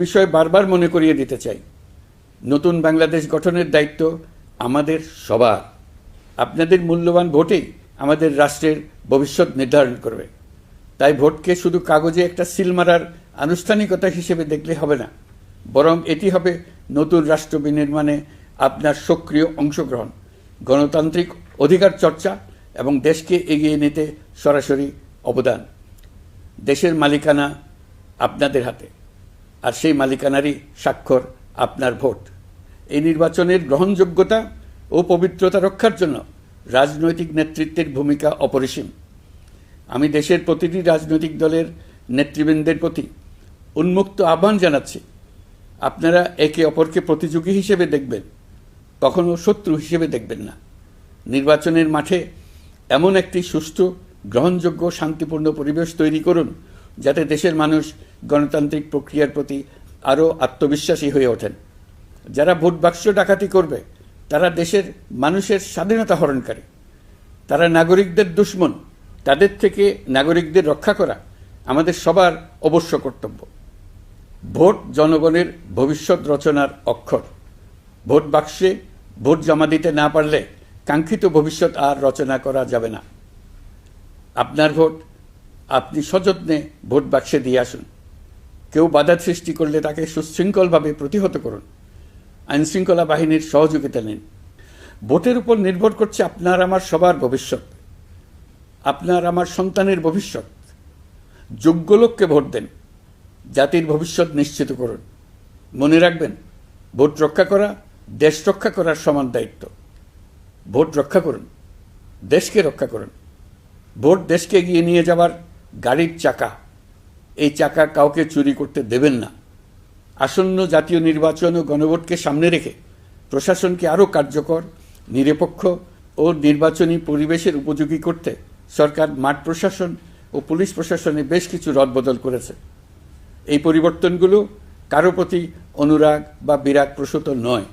বিষয়ে বারবার মনে করিয়ে দিতে চাই। নতুন বাংলাদেশ গঠনের দায়িত্ব আমাদের সবার। আপনাদের মূল্যবান ভোটেই আমাদের রাষ্ট্রের ভবিষ্যৎ নির্ধারণ করবে। তাই ভোটকে শুধু কাগজে একটা সিল মারার আনুষ্ঠানিকতা হিসেবে দেখলে হবে না, বরং এটি হবে নতুন রাষ্ট্র বিনির্মাণে আপনার সক্রিয় অংশগ্রহণ, গণতান্ত্রিক অধিকার চর্চা এবং দেশকে এগিয়ে নিতে সরাসরি অবদান। দেশের মালিকানা আপনাদের হাতে। আর সেই মালিকানারই স্বাক্ষর আপনার ভোট। এই নির্বাচনের গ্রহণযোগ্যতা ও পবিত্রতা রক্ষার জন্য রাজনৈতিক নেতৃত্বের ভূমিকা অপরিসীম। আমি দেশের প্রতিটি রাজনৈতিক দলের নেতৃবৃন্দের প্রতি উন্মুক্ত আহ্বান জানাচ্ছি। আপনারা একে অপরকে প্রতিযোগী হিসেবে দেখবেন, কখনো শত্রু হিসেবে দেখবেন না। নির্বাচনের মাঠে এমন একটি সুষ্ঠু, গ্রহণযোগ্য, শান্তিপূর্ণ পরিবেশ তৈরি করুন যাতে দেশের মানুষ গণতান্ত্রিক প্রক্রিয়ার প্রতি আরও আত্মবিশ্বাসী হয়ে ওঠেন। যারা ভোট বাক্স ডাকাতি করবে, তারা দেশের মানুষের স্বাধীনতা হরণকারী। তারা নাগরিকদের দুশ্মন, তাদের থেকে নাগরিকদের রক্ষা করা আমাদের সবার অবশ্য কর্তব্য। ভোট জনগণের ভবিষ্যৎ রচনার অক্ষর। ভোট বাক্সে ভোট জমা দিতে না পারলে কাঙ্ক্ষিত ভবিষ্যৎ আর রচনা করা যাবে না। আপনার ভোট, আপনি সযত্নে ভোট বাক্সে দিয়ে আসুন। কেউ বাধা সৃষ্টি করলে তাকে সুশৃঙ্খলভাবে প্রতিহত করুন। আইনশৃঙ্খলা বাহিনীর সহযোগিতা নিন। ভোটের উপর নির্ভর করছে আপনার আমার সবার ভবিষ্যৎ। আপনার আমার সন্তানের ভবিষ্যৎ। যোগ্য লোককে ভোট দেন। জাতির ভবিষ্যৎ নিশ্চিত করুন। মনে রাখবেন, ভোট রক্ষা করা দেশ রক্ষা করার সমান দায়িত্ব। ভোট রক্ষা করুন, দেশকে রক্ষা করুন। ভোট দেশকে এগিয়ে নিয়ে যাওয়ার গাড়ির চাকা। এই চাকা কাউকে চুরি করতে দেবেন না। আসন্ন জাতীয় নির্বাচন ও গণভোটকে সামনে রেখে প্রশাসনকে আরও কার্যকর, নিরপেক্ষ ও নির্বাচনী পরিবেশের উপযোগী করতে সরকার, মাঠ প্রশাসন ও পুলিশ প্রশাসনে বেশ কিছু রদবদল করেছে। এই পরিবর্তনগুলো কারও প্রতি অনুরাগ বা বিরাগ প্রসূত নয়।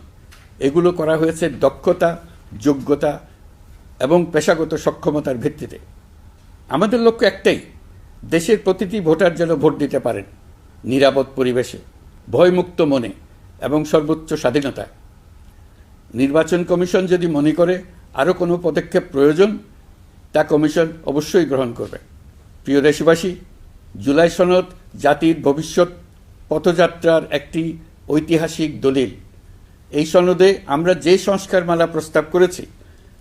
এগুলো করা হয়েছে দক্ষতা, যোগ্যতা এবং পেশাগত সক্ষমতার ভিত্তিতে। আমাদের লক্ষ্য একটাই দেশের প্রতিটি ভোটার যেন ভোট দিতে পারেন। নিরাপদ পরিবেশে, ভয়মুক্ত মনে এবং সর্বোচ্চ স্বাধীনতায়। নির্বাচন কমিশন যদি মনে করে আরও কোনো পদক্ষেপ প্রয়োজন, তা কমিশন অবশ্যই গ্রহণ করবে। প্রিয় দেশবাসী, জুলাই সনদ জাতির ভবিষ্যৎ পথযাত্রার একটি ঐতিহাসিক দলিল। এই সনদে আমরা যে সংস্কারমালা প্রস্তাব করেছি,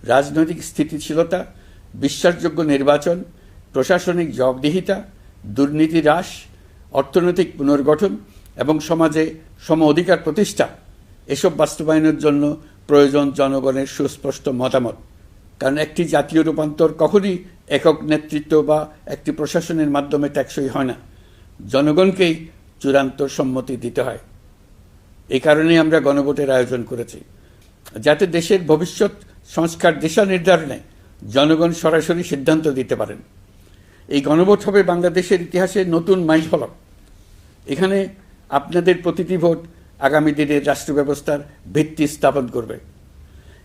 রাজনৈতিক স্থিতিশীলতা, বিশ্বাসযোগ্য নির্বাচন প্রশাসনিক জবাবদিহিতা, দুর্নীতি হ্রাস, অর্থনৈতিক পুনর্গঠন এবং সমাজে সম অধিকার প্রতিষ্ঠা, এসব বাস্তবায়নের জন্য প্রয়োজন জনগণের সুস্পষ্ট মতামত। কারণ একটি জাতীয় রূপান্তর কখনই একক নেতৃত্ব বা একটি প্রশাসনের মাধ্যমে ট্যাক্সই হয় না। জনগণকেই চূড়ান্ত সম্মতি দিতে হয়। এই কারণেই আমরা গণভোটের আয়োজন করেছি। যাতে দেশের ভবিষ্যৎ সংস্কার দিশা নির্ধারণে জনগণ সরাসরি সিদ্ধান্ত দিতে পারেন। এই গণভোট হবে বাংলাদেশের ইতিহাসে নতুন মাইল ফলক। এখানে আপনাদের প্রতিটি ভোট আগামী দিনের রাষ্ট্র ব্যবস্থার ভিত্তি স্থাপন করবে।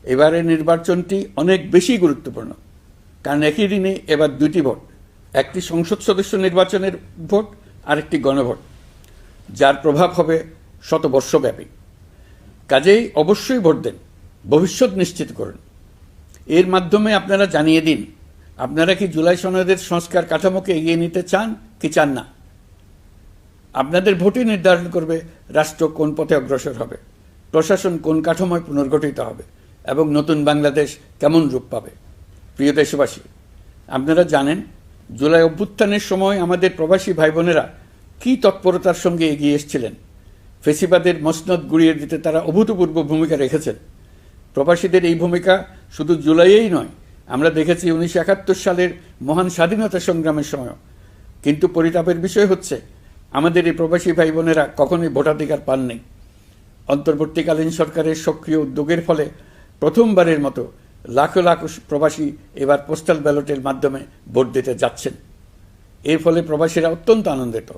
এবারের নির্বাচনটি অনেক বেশি গুরুত্বপূর্ণ, কারণ একই দিনে এবার দুটি ভোট, একটি সংসদ সদস্য নির্বাচনের ভোট আর একটি গণভোট, যার প্রভাব হবে শতবর্ষব্যাপী। কাজেই অবশ্যই ভোট দেন, ভবিষ্যৎ নিশ্চিত করুন। এর মাধ্যমে আপনারা জানিয়ে দিন আপনারা কি জুলাই সনদের সংস্কার কাঠামোকে এগিয়ে নিতে চান কি চান না? আপনাদের ভোটই নির্ধারণ করবে রাষ্ট্র কোন পথে অগ্রসর হবে, প্রশাসন কোন কাঠামোয় পুনর্গঠিত হবে, এবং নতুন বাংলাদেশ কেমন রূপ পাবে। প্রিয় দেশবাসী, আপনারা জানেন জুলাই অভ্যুত্থানের সময় আমাদের প্রবাসী ভাই বোনেরা কী তৎপরতার সঙ্গে এগিয়ে এসেছিলেন? ফেসিবাদের মসনদ গুড়িয়ে দিতে তারা অভূতপূর্ব ভূমিকা রেখেছেন। প্রবাসীদের এই ভূমিকা শুধু জুলাইয়েই নয় আমরা দেখেছি উনিশশো একাত্তর সালের মহান স্বাধীনতা সংগ্রামের সময়। কিন্তু পরিতাপের বিষয় হচ্ছে, আমাদের এই প্রবাসী ভাই বোনেরা কখনোই ভোটাধিকার পাননি। অন্তর্বর্তীকালীন সরকারের সক্রিয় উদ্যোগের ফলে প্রথমবারের মতো লাখো লাখো প্রবাসী এবার পোস্টাল ব্যালটের মাধ্যমে ভোট দিতে যাচ্ছেন। এর ফলে প্রবাসীরা অত্যন্ত আনন্দিত,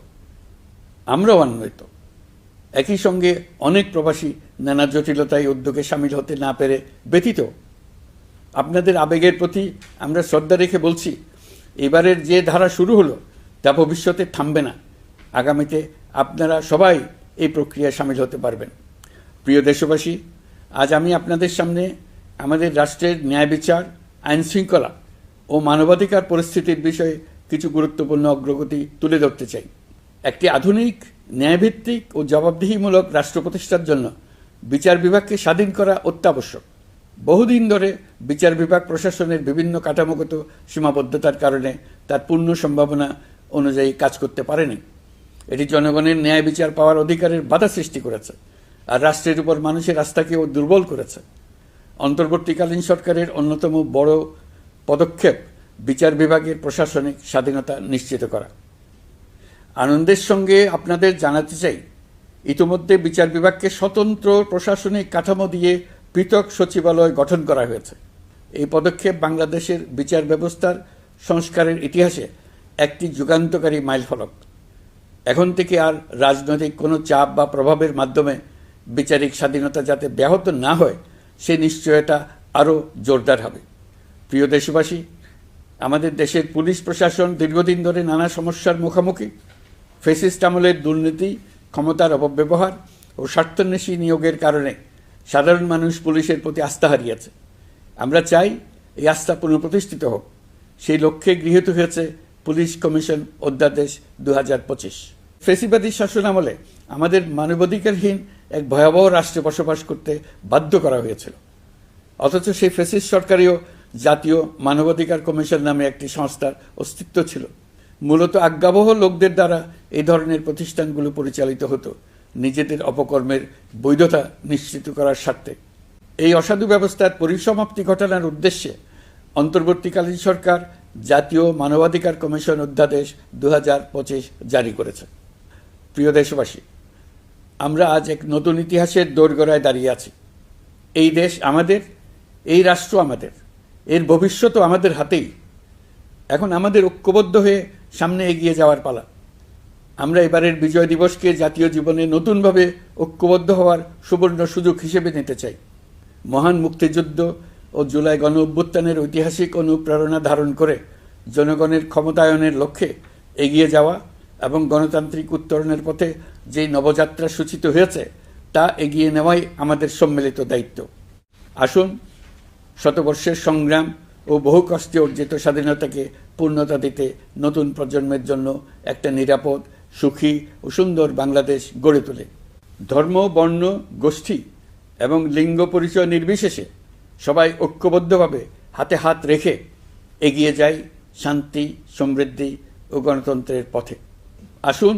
আমরাও আনন্দিত। একই সঙ্গে অনেক প্রবাসী নানা জটিলতায় উদ্যোগে সামিল হতে না পেরে ব্যতীত আপনাদের আবেগের প্রতি আমরা শ্রদ্ধা রেখে বলছি, এবারের যে ধারা শুরু হলো, তা ভবিষ্যতে থামবে না। আগামীতে আপনারা সবাই এই প্রক্রিয়ায় সামিল হতে পারবেন। প্রিয় দেশবাসী, আজ আমি আপনাদের সামনে আমাদের রাষ্ট্রের ন্যায় বিচার, আইন শৃঙ্খলা ও মানবাধিকার পরিস্থিতির বিষয়ে কিছু গুরুত্বপূর্ণ অগ্রগতি তুলে ধরতে চাই। একটি আধুনিক, ন্যায়ভিত্তিক ও জবাবদিহিমূলক রাষ্ট্র প্রতিষ্ঠার জন্য বিচার বিভাগকে স্বাধীন করা অত্যাবশ্যক। বহুদিন ধরে বিচার বিভাগ প্রশাসনের বিভিন্ন কাঠামোগত সীমাবদ্ধতার কারণে তার পূর্ণ সম্ভাবনা অনুযায়ী কাজ করতে পারেনি। এটি জনগণের ন্যায় বিচার পাওয়ার অধিকারের বাধা সৃষ্টি করেছে আর রাষ্ট্রের উপর মানুষের আস্থাকেও দুর্বল করেছে। অন্তর্বর্তীকালীন সরকারের অন্যতম বড় পদক্ষেপ বিচার বিভাগের প্রশাসনিক স্বাধীনতা নিশ্চিত করা। আনন্দের সঙ্গে আপনাদের জানাতে চাই, ইতিমধ্যে বিচার বিভাগকে স্বতন্ত্র প্রশাসনিক কাঠামো দিয়ে পৃথক সচিবালয় গঠন করা হয়েছে। এই পদক্ষেপ বাংলাদেশের বিচার ব্যবস্থার সংস্কারের ইতিহাসে একটি যুগান্তকারী মাইলফলক। এখন থেকে আর রাজনৈতিক কোনো চাপ বা প্রভাবের মাধ্যমে বিচারিক স্বাধীনতা যাতে ব্যাহত না হয়, সে নিশ্চয়তা আরও জোরদার হবে। প্রিয় দেশবাসী, আমাদের দেশের পুলিশ প্রশাসন দীর্ঘদিন ধরে নানা সমস্যার মুখোমুখি। ফেসিস্ট আমলের দুর্নীতি, ক্ষমতার অপব্যবহার ও স্বার্থন্বেষী নিয়োগের কারণে সাধারণ মানুষ পুলিশের প্রতি আস্থা হারিয়েছে। আমরা চাই এই আস্থা পুনঃপ্রতিষ্ঠিত হোক। সেই লক্ষ্যে গৃহীত হয়েছে পুলিশ কমিশন অধ্যাদেশ দু হাজার পঁচিশ। ফেসিবাদী শাসন আমলে আমাদের মানবাধিকারহীন এক ভয়াবহ রাষ্ট্রে বসবাস করতে বাধ্য করা হয়েছিল। অথচ সেই ফেসিস সরকারেও জাতীয় মানবাধিকার কমিশন নামে একটি সংস্থার অস্তিত্ব ছিল। মূলত আজ্ঞাবহ লোকদের দ্বারা এই ধরনের প্রতিষ্ঠানগুলো পরিচালিত হতো। নিজেদের অপকর্মের বৈধতা নিশ্চিত করার স্বার্থে। এই অসাধু ব্যবস্থার পরিসমাপ্তি ঘটানোর উদ্দেশ্যে অন্তর্বর্তীকালীন সরকার জাতীয় মানবাধিকার কমিশন অধ্যাদেশ দু হাজার পঁচিশ জারি করেছে। প্রিয় দেশবাসী, আমরা আজ এক নতুন ইতিহাসের দোরগড়ায় দাঁড়িয়ে আছি। এই দেশ আমাদের, এই রাষ্ট্র আমাদের, এর ভবিষ্যৎও আমাদের হাতেই। এখন আমাদের ঐক্যবদ্ধ হয়ে সামনে এগিয়ে যাওয়ার পালা। আমরা এবারের বিজয় দিবসকে জাতীয় জীবনে নতুনভাবে ঐক্যবদ্ধ হওয়ার সুবর্ণ সুযোগ হিসেবে নিতে চাই। মহান মুক্তিযুদ্ধ ও জুলাই গণ অভ্যুত্থানের ঐতিহাসিক অনুপ্রেরণা ধারণ করে জনগণের ক্ষমতায়নের লক্ষ্যে এগিয়ে যাওয়া এবং গণতান্ত্রিক উত্তরণের পথে যেই নবযাত্রা সূচিত হয়েছে, তা এগিয়ে নেওয়াই আমাদের সম্মিলিত দায়িত্ব। আসুন, শতবর্ষের সংগ্রাম ও বহু কষ্টে অর্জিত স্বাধীনতাকে পূর্ণতা দিতে নতুন প্রজন্মের জন্য একটা নিরাপদ সুখী ও সুন্দর বাংলাদেশ গড়ে তোলে। ধর্ম, বর্ণ, গোষ্ঠী এবং লিঙ্গ পরিচয় নির্বিশেষে সবাই ঐক্যবদ্ধভাবে হাতে হাত রেখে এগিয়ে যায় শান্তি, সমৃদ্ধি ও গণতন্ত্রের পথে। আসুন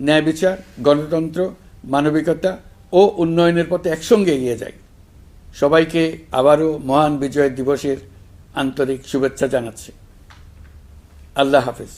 ন্যায় বিচার, গণতন্ত্র, মানবিকতা ও উন্নয়নের পথে একসঙ্গে এগিয়ে যাই। সবাইকে আবারও মহান বিজয় দিবসের আন্তরিক শুভেচ্ছা জানাচ্ছি। আল্লাহ হাফিজ।